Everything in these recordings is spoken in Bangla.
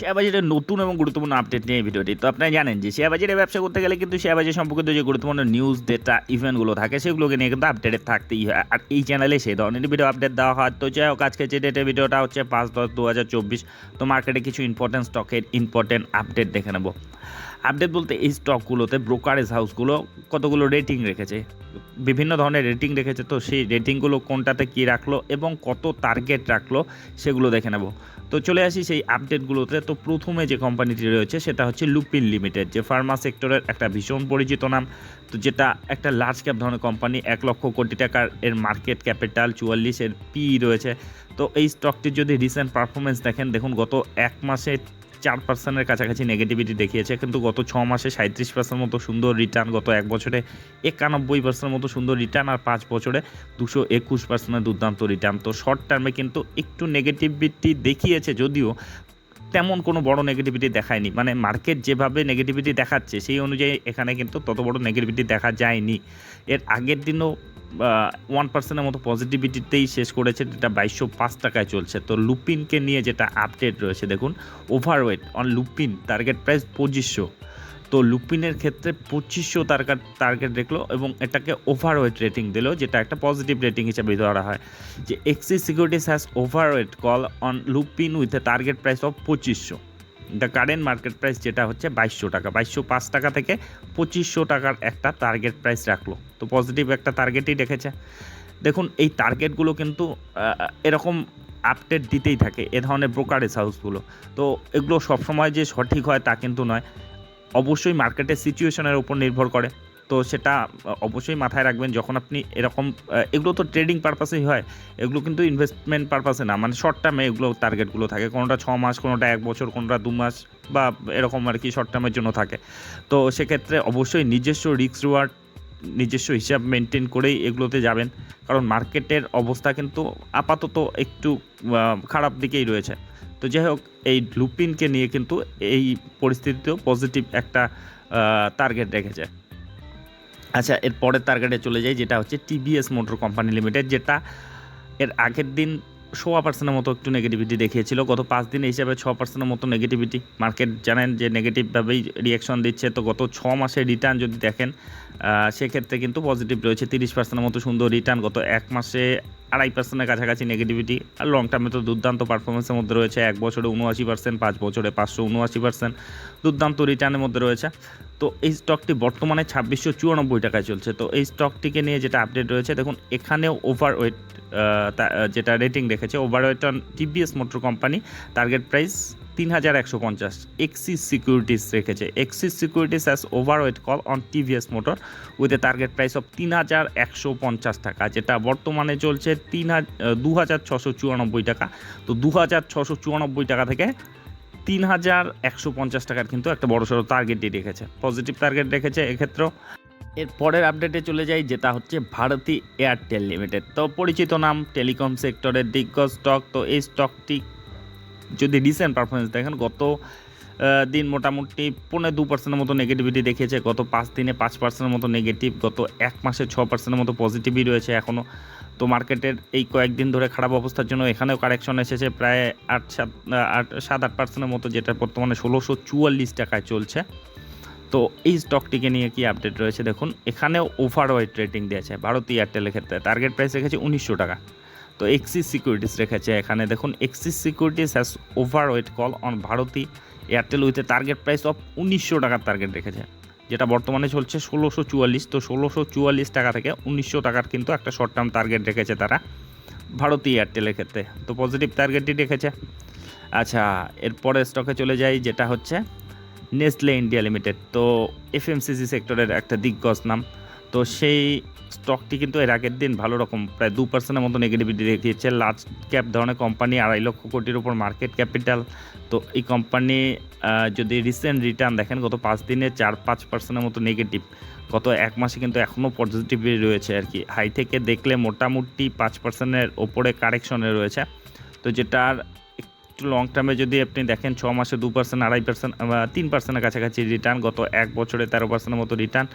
শেয়ার বাজারের নতুন এবং গুরুত্বপূর্ণ আপডেট নিয়ে ভিডিওটি। তো আপনারা জানেন যে শেয়ার বাজারে ব্যবসা করতে গেলে কিন্তু শেয়ার বাজার সম্পর্কিত যে গুরুত্বপূর্ণ নিউজ ডেটা ইভেন্টগুলো থাকে, সেগুলোকে নিয়ে কিন্তু আপডেটেড থাকতেই হয়। আর এই চ্যানেলে সেই ধরনের ভিডিও আপডেট দেওয়া হয়। তো যাই হোক আজকে যে ডেটে ভিডিওটা হচ্ছে পাঁচ দশ দু হাজার চব্বিশ। তো মার্কেটে কিছু ইম্পর্টেন্ট স্টকের ইম্পর্টেন্ট আপডেট দেখে নেব। আপডেট বলতে এই স্টকগুলোতে ব্রোকারেজ হাউসগুলো কতগুলো রেটিং রেখেছে? বিভিন্ন ধরনের রেটিং রেখেছে তো সেই রেটিংগুলো কোনটাতে কী রাখল এবং কত টার্গেট রাখল সেগুলো দেখে নেব। তো চলে আসি সেই আপডেটগুলোতে তো প্রথমে যে কোম্পানিটি রয়েছে সেটা হচ্ছে লুপিন লিমিটেড যে ফার্মা সেক্টরের একটা ভীষণ পরিচিত নাম। তো যেটা একটা লার্জ ক্যাপ ধরনের কোম্পানি এক লক্ষ কোটি টাকার এর মার্কেট ক্যাপিটাল চুয়াল্লিশের পি রয়েছে। তো এই স্টকটির যদি রিসেন্ট পারফরমেন্স দেখেন, দেখুন গত এক মাসে চার পার্সেন্টের কাছাকাছি নেগেটিভিটি দেখিয়েছে। কিন্তু গত ছ মাসে সাঁত্রিশ পার্সেন্ট মতো সুন্দর রিটার্ন গত এক বছরে একানব্বই পার্সেন্ট মতো সুন্দর রিটার্ন আর পাঁচ বছরে দুশো একুশ পার্সেন্টের দুর্দান্ত রিটার্ন তো শর্ট টার্মে কিন্তু একটু নেগেটিভিটি দেখিয়েছে যদিও তেমন কোনো বড় নেগেটিভিটি দেখায়নি। মানে মার্কেট যেভাবে নেগেটিভিটি দেখাচ্ছে, সেই অনুযায়ী এখানে কিন্তু তত বড় নেগেটিভিটি দেখা যায়নি। এর আগের দিনও ওয়ান পার্সেন্টের মতো পজিটিভিটিতেই শেষ করেছে, যেটা বাইশশো পাঁচ টাকায় চলছে। তো লুপিনকে নিয়ে যেটা আপডেট রয়েছে, দেখুন overweight on Lupin target price পঁচিশশো। তো লুপিনের ক্ষেত্রে পঁচিশশো টার্গেট টার্গেট দেখল এবং এটাকে ওভারওয়েট রেটিং দিল, যেটা একটা পজিটিভ রেটিং হিসেবে ধরা হয়। যে Axis Securities has overweight call on Lupin with a target price of পঁচিশশো। দ্য কারেন্ট মার্কেট প্রাইস যেটা হচ্ছে বাইশশো টাকা। বাইশশো পাঁচ টাকা থেকে পঁচিশশো টাকার একটা টার্গেট প্রাইস রাখল। তো পজিটিভ একটা টার্গেটই রেখেছে। দেখুন, এই টার্গেটগুলো কিন্তু এরকম আপডেট দিতেই থাকে, এ ধরনের ব্রোকারেজ হাউসগুলো তো এগুলো সবসময় যে সঠিক হয় তা কিন্তু নয়। অবশ্যই মার্কেটের সিচুয়েশনের উপর নির্ভর করে। তো সেটা অবশ্যই মাথায় রাখবেন, যখন আপনি এরকম এগুলো তো ট্রেডিং পারপাসেই হয়, এগুলো কিন্তু ইনভেস্টমেন্ট পারপাসে না। মানে শর্ট টার্মে এগুলো টার্গেটগুলো থাকে, কোনোটা ছ মাস, কোনোটা এক বছর, কোনোটা দু মাস, বা এরকম আর কি শর্ট টার্মের জন্য থাকে। তো সেক্ষেত্রে অবশ্যই নিজস্ব রিস্ক রিওয়ার্ড নিজস্ব হিসাব মেনটেন করেই এগুলোতে যাবেন। কারণ মার্কেটের অবস্থা কিন্তু আপাতত একটু খারাপ দিকেই রয়েছে। তো যাই হোক, এই লুপিনকে নিয়ে কিন্তু এই পরিস্থিতিতেও পজিটিভ একটা টার্গেট রেখেছে। আচ্ছা এর পরের টার্গেটে চলে যাই, যেটা হচ্ছে টিভিএস মোটর কোম্পানি লিমিটেড যেটা এর আগের দিন সোয়া পার্সেন্টের মতো একটু নেগেটিভিটি দেখিয়েছিল। গত পাঁচ দিন হিসাবে ছ পার্সেন্টের মতো নেগেটিভিটি মার্কেট জানেন যে নেগেটিভভাবেই রিয়াকশন দিচ্ছে। তো গত ছ মাসের রিটার্ন যদি দেখেন সেক্ষেত্রে কিন্তু পজিটিভ রয়েছে। তিরিশ পার্সেন্টের মতো সুন্দর রিটার্ন গত এক মাসে আড়াই পার্সেন্টের কাছাকাছি নেগেটিভিটি আর লং টার্মে তো দুর্দান্ত পারফরমেন্সের মধ্যে রয়েছে, এক বছরে উনআশি পার্সেন্ট পাঁচ বছরে পাঁচশো উনআশি পার্সেন্ট দুর্দান্ত রিটার্নের মধ্যে রয়েছে। তো এই স্টকটি বর্তমানে ছাব্বিশশো চুরানব্বই টাকায় চলছে। তো এই স্টকটিকে নিয়ে যেটা আপডেট রয়েছে, দেখুন, এখানেও ওভার ওয়েট যেটা রেটিং রেখেছে overweight on TVS Motor company target price তিন হাজার একশো পঞ্চাশ এক্সিস সিকিউরিটিস রেখেছে। Axis Securities as overweight call on TVS Motor with a target price of তিন হাজার একশো পঞ্চাশ টাকা, যেটা বর্তমানে চলছে তিন দু হাজার ছশো চুরানব্বই টাকা। তো দু হাজার ছশো চুরানব্বই টাকা থেকে তিন হাজার একশো পঞ্চাশ টাকার কিন্তু একটা বড় সড়ো টার্গেটই রেখেছে। পজিটিভ টার্গেট রেখেছে এক্ষেত্রেও। এর পরের আপডেটে চলে যাই, যেটা হচ্ছে ভারতী এয়ারটেল লিমিটেড তো পরিচিত নাম টেলিকম সেক্টরের দিগ্গজ স্টক তো এই স্টকটি যদি রিসেন্ট পারফরমেন্স দেখেন, গত দিন মোটামুটি পৌনে দু পার্সেন্টের মতো নেগেটিভিটি দেখিয়েছে, গত পাঁচ দিনে পাঁচ পার্সেন্টের মতো নেগেটিভ গত এক মাসে ছ পার্সেন্টের মতো পজিটিভই রয়েছে এখনও তো মার্কেটের এই কয়েকদিন ধরে খারাপ অবস্থার জন্য এখানেও কারেকশন এসেছে, প্রায় আট সাত আট সাত, আট পার্সেন্টের মতো, যেটা বর্তমানে ষোলোশো চুয়াল্লিশ টাকায় চলছে। তো এই স্টকটিকে নিয়ে কি আপডেট রয়েছে দেখুন, এখানেও ওভার ওয়েট রেটিং দিয়েছে ভারতী এয়ারটেলের ক্ষেত্রে টার্গেট প্রাইস রেখেছে উনিশশো টাকা। তো এক্সিস সিকিউরিটিস রেখেছে। এখানে দেখুন Axis Securities has overweight call on Bharti Airtel with target price of উনিশশো টাকার টার্গেট রেখেছে, যেটা বর্তমানে চলছে ষোলোশো চুয়াল্লিশ। তো ষোলোশো চুয়াল্লিশ টাকা থেকে উনিশশো টাকার কিন্তু একটা শর্ট টার্ম টার্গেট রেখেছে তারা ভারতী এয়ারটেলের ক্ষেত্রে। তো পজিটিভ টার্গেটই রেখেছে। আচ্ছা এরপরে স্টকে চলে যাই, যেটা হচ্ছে নেসলে ইন্ডিয়া লিমিটেড তো এফএমসিসি সেক্টরের একটা দিগ্গজ নাম। তো সেই স্টকটি কিন্তু এর আগের দিন ভালো রকম প্রায় দু পার্সেন্টের মতো নেগেটিভিটি দেখিয়েছে। লার্জ ক্যাপ ধরনের কোম্পানি আড়াই লক্ষ কোটির উপর মার্কেট ক্যাপিটাল তো এই কোম্পানি যদি রিসেন্ট রিটার্ন দেখেন, গত পাঁচ দিনে চার পাঁচ পার্সেন্টের মতো নেগেটিভ গত এক মাসে কিন্তু এখনও পজিটিভই রয়েছে আর কি। হাই থেকে দেখলে মোটামুটি পাঁচ পার্সেন্টের ওপরে কারেকশনে রয়েছে। তো যেটার একটু লং টার্মে যদি আপনি দেখেন, ছ মাসে দু পার্সেন্ট আড়াই পার্সেন্ট তিন পার্সেন্টের কাছাকাছি রিটার্ন গত এক বছরে তেরো পার্সেন্টের মতো রিটার্ন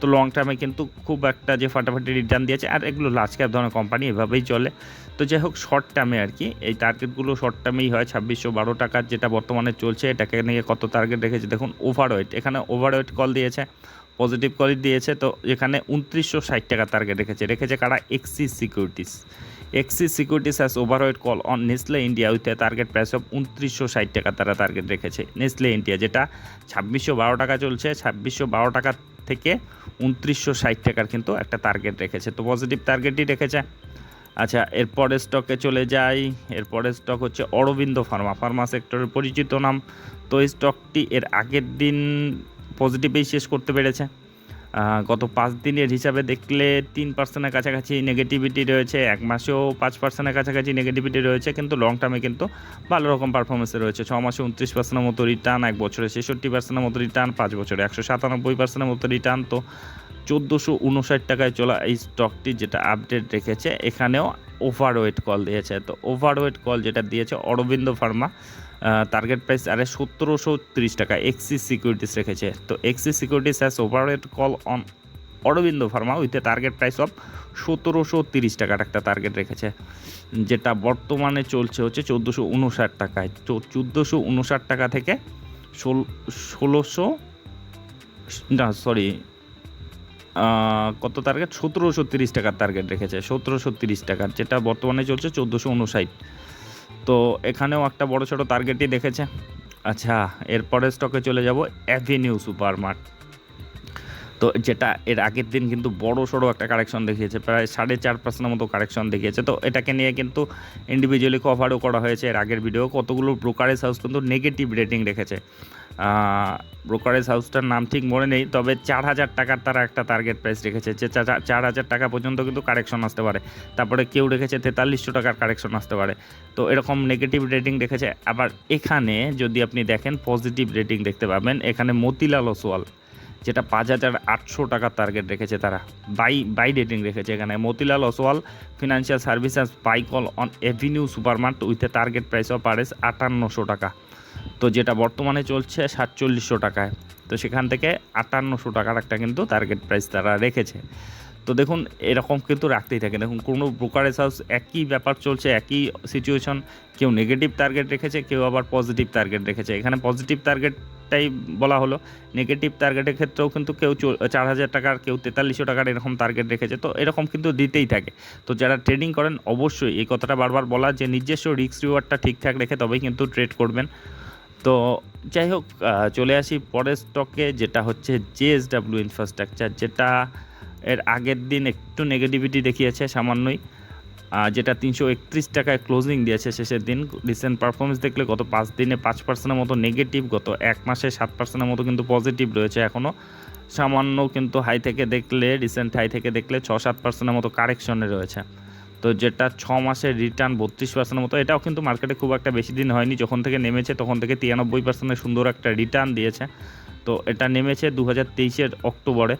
তো লং টার্মে কিন্তু খুব একটা যে ফাটাফাটি রিটার্ন দিয়েছে, আর এগুলো লার্জ ক্যাপ ধরনের কোম্পানি এভাবেই চলে। তো যাই হোক শর্ট টার্মে আর কি, এই টার্গেটগুলো শর্ট টার্মেই হয়, ছাব্বিশশো বারো টাকার যেটা বর্তমানে চলছে, এটাকে নিয়ে কত টার্গেট রেখেছে, দেখুন ওভারওয়েট এখানে ওভারওয়েট কল দিয়েছে পজিটিভ কলই দিয়েছে, তো এখানে উনত্রিশশো ষাট টাকা টার্গেট রেখেছে। রেখেছে কারা? Axis Securities Axis Securities has overweight call on Nestle India with target price of উনত্রিশশো ষাট টাকা তারা টার্গেট রেখেছে। নেসলে ইন্ডিয়া যেটা ছাব্বিশশো বারো টাকা চলছে, ছাব্বিশশো বারো টাকা থেকে উনত্রিশশো ষাট টাকার কিন্তু একটা টার্গেট রেখেছে। তো পজিটিভ টার্গেটই রেখেছে। আচ্ছা এরপরের স্টকে চলে যাই। এরপরের স্টক হচ্ছে অরবিন্দ ফার্মা। ফার্মা সেক্টরের পরিচিত নাম। তো এই স্টকটি এর আগের দিন পজিটিভেই শেষ করতে পেরেছে। গত পাঁচ দিনের হিসাবে দেখলে তিন পার্সেন্টের কাছাকাছি নেগেটিভিটি রয়েছে, এক মাসেও পাঁচ পার্সেন্টের কাছাকাছি নেগেটিভিটি রয়েছে, কিন্তু লং টার্মে কিন্তু ভালো রকম পারফরমেন্সে রয়েছে। ছ মাসে উনত্রিশ পার্সেন্টের মতো রিটার্ন এক বছরে ছেষট্টি পার্সেন্টের মতো রিটার্ন পাঁচ বছরে একশো সাতানব্বই পার্সেন্টের মতো রিটার্ন তো চোদ্দোশো উনষাট টাকায় চলা এই স্টকটি যেটা আপডেট রেখেছে, এখানেও ওভারওয়েট কল দিয়েছে। তো ওভারওয়েট কল যেটা দিয়েছে, অরবিন্দ ফার্মা টার্গেট প্রাইস আরে সতেরোশো তিরিশ টাকা এক্সিস সিকিউরিটিস রেখেছে। তো Axis Securities has overweight call on Aurobindo Pharma with target price of সতেরোশো তিরিশ টাকার একটা টার্গেট রেখেছে, যেটা বর্তমানে চলছে হচ্ছে চোদ্দোশো উনষাট টাকায়। চোদ্দোশো উনষাট টাকা থেকে ষোল ষোলোশো, না সরি কত টার্গেট সতেরোশো তিরিশ টাকার টার্গেট রেখেছে, সতেরোশো তিরিশ টাকার, যেটা বর্তমানে চলছে চোদ্দোশো উনষাট। তো এখানেও একটা বড় ছোটো টার্গেটই দেখেছে। আচ্ছা এরপরে স্টকে চলে যাব অ্যাভিনিউ সুপার মার্ট তো যেটা এর আগের দিন কিন্তু বড় সড়ো একটা কারেকশন দেখিয়েছে, প্রায় সাড়ে চার পার্সেন্টের মতো কারেকশন দেখিয়েছে। তো এটাকে নিয়ে কিন্তু ইন্ডিভিজুয়ালি কভারও করা হয়েছে এর আগের ভিডিও কতগুলো ব্রোকারেজ হাউস কিন্তু নেগেটিভ রেটিং রেখেছে। ব্রোকারেজ হাউসটার নাম ঠিক মনে নেই, তবে চার হাজার টাকার তারা একটা টার্গেট প্রাইস রেখেছে। যে চার হাজার টাকা পর্যন্ত কিন্তু কারেকশন আসতে পারে। তারপরে কেউ রেখেছে তেতাল্লিশশো টাকার কারেকশন আসতে পারে। তো এরকম নেগেটিভ রেটিং রেখেছে। আবার এখানে যদি আপনি দেখেন পজিটিভ রেটিং দেখতে পাবেন, এখানে মতিলাল ওসওয়াল, যেটা পাঁচ হাজার আটশো টাকার টার্গেট রেখেছে তারা। বাই বাই রেটিং রেখেছে এখানে। Motilal Oswal financial services buy call on Avenue Supermart with a target price of RS আটান্নশো টাকা। তো যেটা বর্তমানে চলছে সাতচল্লিশশো টাকায়। তো সেখান থেকে আটান্নশো টাকার একটা কিন্তু টার্গেট প্রাইস তারা রেখেছে। তো দেখুন, এরকম কিন্তু রাখতেই থাকে। দেখুন, কোনো ব্রোকারেজ হাউস একই ব্যাপার চলছে, একই সিচুয়েশন কেউ নেগেটিভ টার্গেট রেখেছে, কেউ আবার পজিটিভ টার্গেট রেখেছে। এখানে পজিটিভ টার্গেটটাই বলা হলো। নেগেটিভ টার্গেটের ক্ষেত্রেও কিন্তু কেউ চার হাজার টাকার, কেউ তেতাল্লিশশো টাকার এরকম টার্গেট রেখেছে। তো এরকম কিন্তু দিতেই থাকে। তো যারা ট্রেডিং করেন, অবশ্যই এই কথাটা বারবার বলা যে নিজস্ব রিস্ক রিওয়ার্ডটা ঠিকঠাক রেখে তবেই কিন্তু ট্রেড করবেন। তো যাই হোক চলে আসি পরের স্টকে যেটা হচ্ছে জেএসডাব্লিউ ইনফ্রাস্ট্রাকচার যেটা এর আগের দিন একটু নেগেটিভিটি দেখিয়েছে সামান্যই। যেটা তিনশো একত্রিশ টাকায় ক্লোজিং দিয়েছে শেষের দিন। রিসেন্ট পারফরমেন্স দেখলে গত পাঁচ দিনে পাঁচ পার্সেন্টের মতো নেগেটিভ গত এক মাসে সাত পার্সেন্টের মতো কিন্তু পজিটিভ রয়েছে এখনও সামান্য কিন্তু হাই থেকে দেখলে রিসেন্ট হাই থেকে দেখলে ছ সাত পার্সেন্টের মতো কারেকশনে রয়েছে। তো যেটা ছ মাসের রিটার্ন বত্রিশ পার্সেন্টের মতো, এটাও কিন্তু মার্কেটে খুব একটা বেশি দিন হয়নি। যখন থেকে নেমেছে তখন থেকে তিরানব্বই পার্সেন্টের সুন্দর একটা রিটার্ন দিয়েছে। তো এটা নেমেছে দু হাজার তেইশের অক্টোবরে।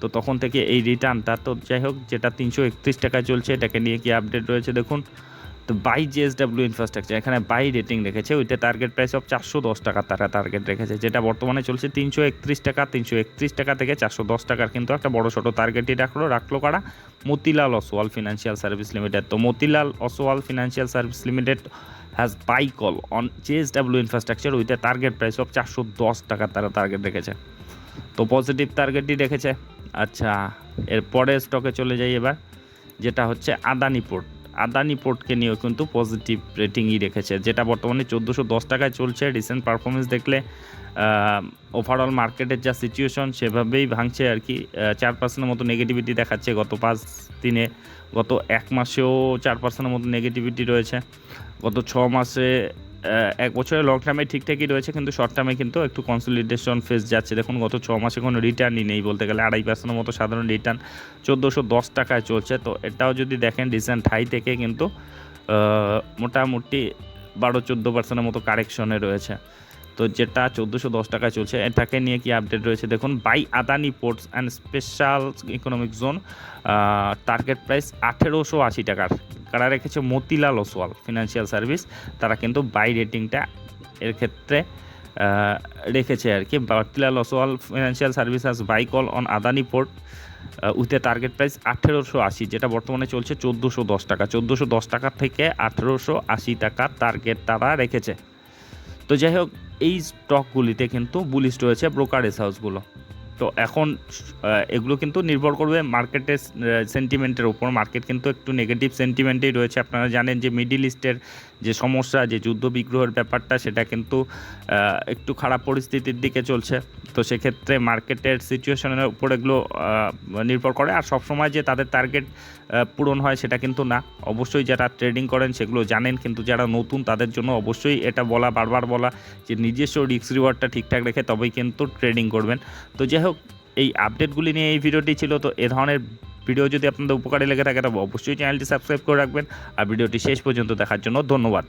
তো তখন থেকে এই রিটার্নটা তো যাই হোক, যেটা তিনশো একত্রিশ টাকায় চলছে, এটাকে নিয়ে কি আপডেট রয়েছে দেখুন। তো বাই জিএসডাব্লিউ ইনফ্রাস্ট্রাকচার এখানে বাই রেটিং রেখেছে, ওইটা টার্গেট প্রাইস অফ চারশো দশ টাকা তারা টার্গেট রেখেছে, যেটা বর্তমানে চলছে তিনশো একত্রিশ টাকা, তিনশো একত্রিশ টাকা থেকে চারশো দশ টাকার কিন্তু একটা বড় ছোটো টার্গেটই রাখল রাখল কারা? Motilal Oswal financial service limited তো Motilal Oswal financial service limited has buy call on JSW infrastructure with target price of চারশো দশ টাকা তারা টার্গেট রেখেছে। তো পজিটিভ টার্গেটই রেখেছে। আচ্ছা এরপরে স্টকে চলে যাই এবার, যেটা হচ্ছে আদানি পোর্ট আদানি পোর্টকে নিয়েও কিন্তু পজিটিভ রেটিংই রেখেছে, যেটা বর্তমানে চোদ্দোশো দশ টাকায় চলছে। রিসেন্ট পারফরমেন্স দেখলে ওভারঅল মার্কেটের যা সিচুয়েশন সেভাবেই ভাঙছে আর কি। চার পার্সেন্টের মতো নেগেটিভিটি দেখাচ্ছে গত পাঁচ দিনে। গত এক মাসেও চার পার্সেন্টের মতো নেগেটিভিটি রয়েছে। গত ছ মাসে এক বছরের লং টার্মে ঠিকঠাকই রয়েছে, কিন্তু শর্ট টার্মে কিন্তু একটু কনসলিডেশন ফেস যাচ্ছে। দেখুন, গত ছ মাসে কোনো রিটার্নই নেই বলতে গেলে। আড়াই পার্সেন্টের মতো সাধারণ রিটার্ন চোদ্দোশো দশ টাকায় চলছে। তো এটাও যদি দেখেন রিসেন্ট হাই থেকে কিন্তু মোটামুটি বারো চোদ্দ পার্সেন্টের মতো কারেকশনে রয়েছে। তো যেটা চোদ্দোশো দশ টাকায় চলছে, এটাকে নিয়ে কি আপডেট রয়েছে? দেখুন buy Adani ports and special economic zone target price আঠেরোশো আশি টাকার। কারা রেখেছে? মতিলাল ওসওয়াল ফিনান্সিয়াল সার্ভিস তারা কিন্তু বাই রেটিংটা এর ক্ষেত্রে রেখেছে আর কি। বার্তিলাল Oswal financial services buy call on Adani port with a target price আঠেরোশো আশি, যেটা বর্তমানে চলছে চোদ্দোশো দশ টাকা। চোদ্দোশো দশ টাকা থেকে আঠেরোশো আশি টাকার টার্গেট তারা রেখেছে। তো যাই হোক এই স্টকগুলিতে কিন্তু বুলিশ রয়েছে ব্রোকারেজ হাউসগুলো তো এখন এগুলো কিন্তু নির্ভর করবে মার্কেটের সেন্টিমেন্টের উপর। মার্কেট কিন্তু একটু নেগেটিভ সেন্টিমেন্টেই রয়েছে। আপনারা জানেন যে মিডিল ইস্টের যে সমস্যা, যে যুদ্ধ বিগ্রহের ব্যাপারটা, সেটা কিন্তু একটু খারাপ পরিস্থিতির দিকে চলছে। তো সেক্ষেত্রে মার্কেটের সিচুয়েশনের উপর এগুলো নির্ভর করে। আর সবসময় যে তাদের টার্গেট পূরণ হয় সেটা কিন্তু না। অবশ্যই যারা ট্রেডিং করেন সেগুলো জানেন, কিন্তু যারা নতুন তাদের জন্য অবশ্যই এটা বলা, বারবার বলা যে নিজস্ব রিস্ক রিওয়ার্ডটা ঠিকঠাক রেখে তবেই কিন্তু ট্রেডিং করবেন। তো যাই হোক, এই আপডেটগুলি নিয়ে এই ভিডিওটি ছিল। তো এ ধরনের ভিডিও যদি আপনাদের উপকারে লেগে থাকে, তবে অবশ্যই চ্যানেলটি সাবস্ক্রাইব করে রাখবেন। আর ভিডিওটি শেষ পর্যন্ত দেখার জন্য ধন্যবাদ।